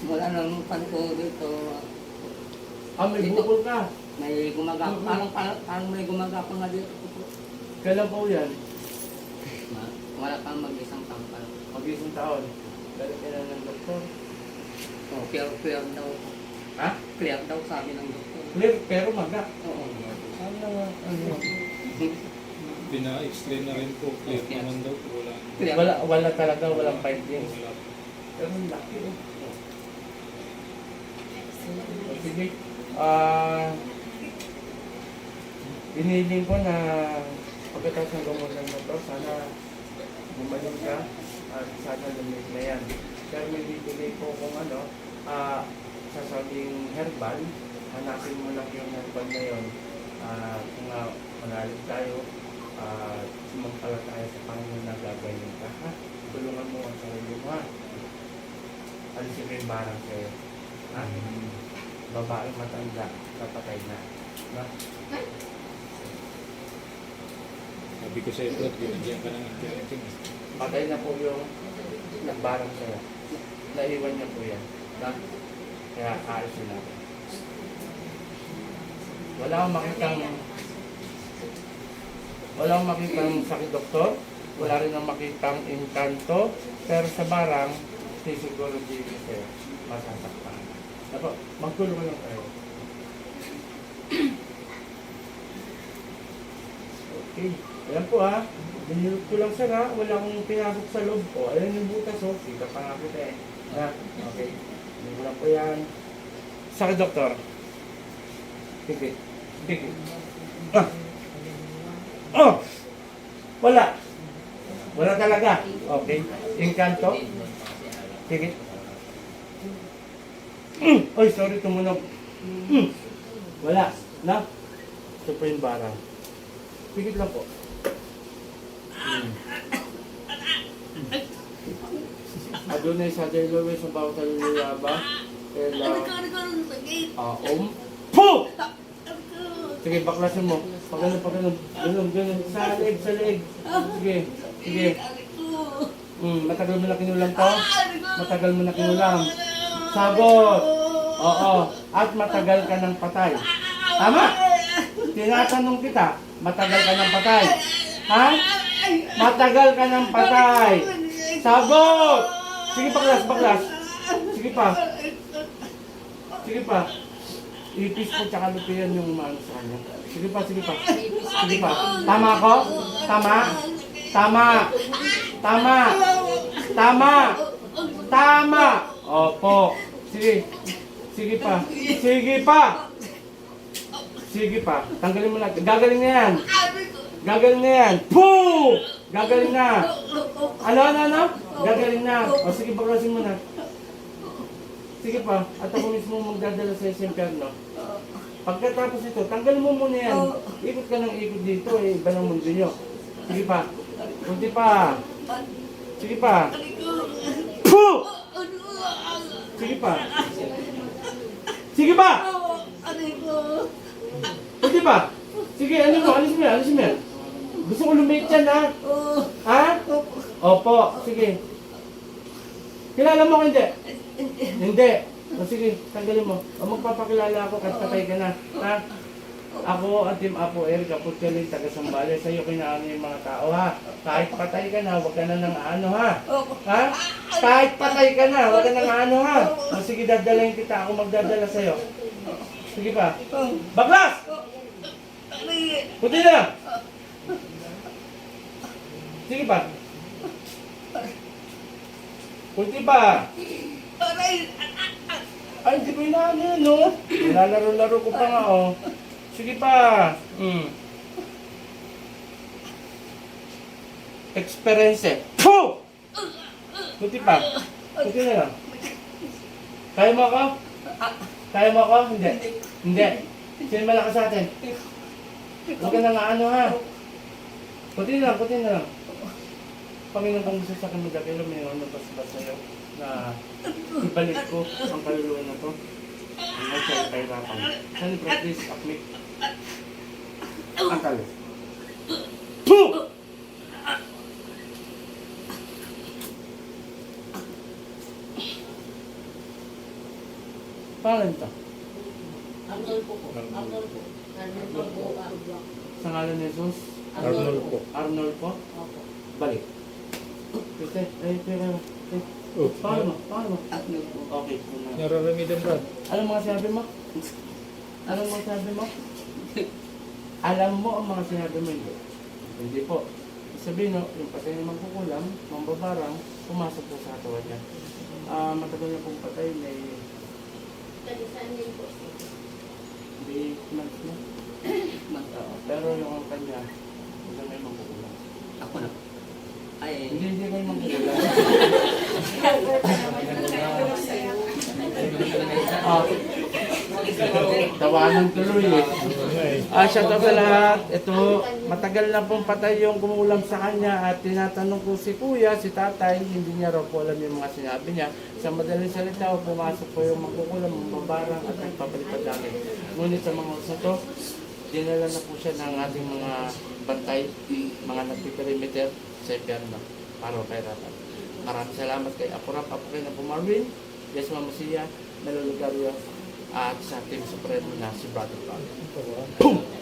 Wala nang pan ko dito. Ah, may Dito. bukol ka. May gumagap. Mhm. Parang, parang, parang may gumagapang nga dito. Kailan po yan? Ma- Wala pang mag-isang tampal. Mag-isang taon. Galing ka na ng doktor. Oh, clear, clear daw. Ha? Clear daw sabi ng doktor. Clear, pero maga. Oo. Ano nga? Ano? Pina-explain na rin po. Clear naman daw. Wala. Clear. Wala, wala talaga, walang findings. Wala. Pero ang laki. oh. Sige. Ah... iniling ko na pagkatapos ng gamot ng motor, sana bumalik ka at sana lumit na yan. Pero may bibigay po kung ano, ah, sasabing herbal, hanapin mo lang yung herbal na yun. Ah, kung nga manalig tayo, ah, sumangkala tayo sa Panginoon na gagawin ka, ha? Tulungan mo ang sarili mo, ha? Alisin mo yung barang sa'yo. Ha? Babae matanda, kapatay na. Na? Sabi ko sa iyo, binigyan ka ng anti-aging. Patay na po yung nagbarang sa'yo. Naiwan niya po yan. Na? Kaya aalisin natin. Wala akong makitang wala akong makitang sakit doktor. Wala rin akong makitang inkanto. Pero sa barang, siguro hindi sa'yo. Masasaktan. Dapat, magtulungan lang tayo. Okay. Ayan po ha. Binilot ko lang siya ha. Wala akong pinasok sa loob ko. Ayan yung butas oh. Kita pa nga kita eh. Ha? Okay. Ko lang po yan. Sakit doktor. Sige. Sige. Ah. Oh! Wala. Wala talaga. Okay. Inkanto. Sige. Mm. Ay, sorry, tumunog. Mm. Wala. Na? Ito po yung barang. Pigit lang po. Mm. Adonai sa Delowe sa bawat taluluyaba. Kaya aom. Po! Sige, baklasin mo. Pag ano, pag ano. Ganun, ganun. Sa leeg, sa leeg. Sige, sige. Mm, matagal mo na kinulam to? Matagal mo na kinulam. Sagot! Oo. At matagal ka ng patay. Tama? Tinatanong kita, matagal ka ng patay. Ha? Matagal ka ng patay. Sagot! Sige baklas, baklas. Sige pa. Sige pa. Ipis po tsaka lupian yung umano sa kanya. Sige pa, sige pa. Sige pa. Tama ako? Tama? Tama. Tama. Tama. Tama. Opo. Sige. Sige pa. Sige pa. Sige pa. Tanggalin mo na. Gagaling na yan. Gagaling na yan. Poo! Gagaling na. Ano, ano, ano? Gagaling na. O sige, baklasin mo na. Sige pa. At ako mismo magdadala sa impyerno. Pagkatapos ito, tanggalin mo muna yan. Ikot ka ng ikot dito. Eh, iba ng mundo nyo. Sige pa. Kunti pa. Sige pa. Poo! Sige pa. Sige pa! Kunti pa. Sige, ano mo? Alis mo yan, alis mo yan. Gusto ko lumit yan, ha? Ha? Opo, sige. Kilala mo ko hindi? Hindi. O sige, tanggalin mo. O magpapakilala ako kahit patay ka na. Ha? Ako Team Apo Eric Aputyaling taga Sambales. Sa'yo kinaano yung mga tao ha. Kahit patay ka na, huwag ka na nang ano ha. Ha? Kahit patay ka na, huwag ka nang ano ha. O sige, dadalayin kita. Ako magdadala sa'yo. Sige pa. Baklas! Puti na! Sige pa. Kunti pa. Ay, hindi ko inaano no? Nilalaro-laro ko pa nga, oh. Sige pa. Mm. Experience eh. Puh! Kunti pa. Kunti na lang. Kaya mo ako? Kaya mo ako? Hindi. Hindi. Sino malakas sa atin? Huwag ka na nga ano ha. Kunti na lang, kunti na lang. Panginoon kung gusto sa akin magdakilo, may ano basta sa'yo na ibalik ko ang kaluluwa na to. Ang ay sa'yo kahirapan. Celebrate this, akmik. Akal. Puh! Paano ito? Arnold po po. Arnold po. Sa ngalan ni Jesus? Arnold po? Opo. Balik. Ito, ay, pero, eh, Oh, paano? Paano? At nyo po. Okay. Nararamidan Brad. Ano mga sinabi mo? Ano mga sinabi mo? Alam mo ang mga sinabi mo hindi. Hindi po. Sabihin no, yung patay na magkukulam, mambabarang, pumasok po sa katawan niya. Ah, matagal na pong patay, may Kalisan din po. may months na. Oo, pero yung kanya, hindi may magkukulam. Ako na. Ay, Hindi, hindi kayo magkukulam. Ah, tawanan tuloy eh. Ah, shout out sa lahat. Ito, matagal na pong patay yung kumulam sa kanya at tinatanong ko si kuya, si tatay, hindi niya raw po alam yung mga sinabi niya. Sa madaling salita, pumasok po yung magkukulam, mababarang at nagpapalipad namin. Ngunit sa mga na to, dinala na po siya ng ating mga bantay, mga nagpiperimeter sa impyerno para kay Rapat. Maraming salamat kay Apurap, Apukin na Pumarwin, Yes Mamusia, Melolugario, at sa Team Supremo na si Brother Paul. Boom!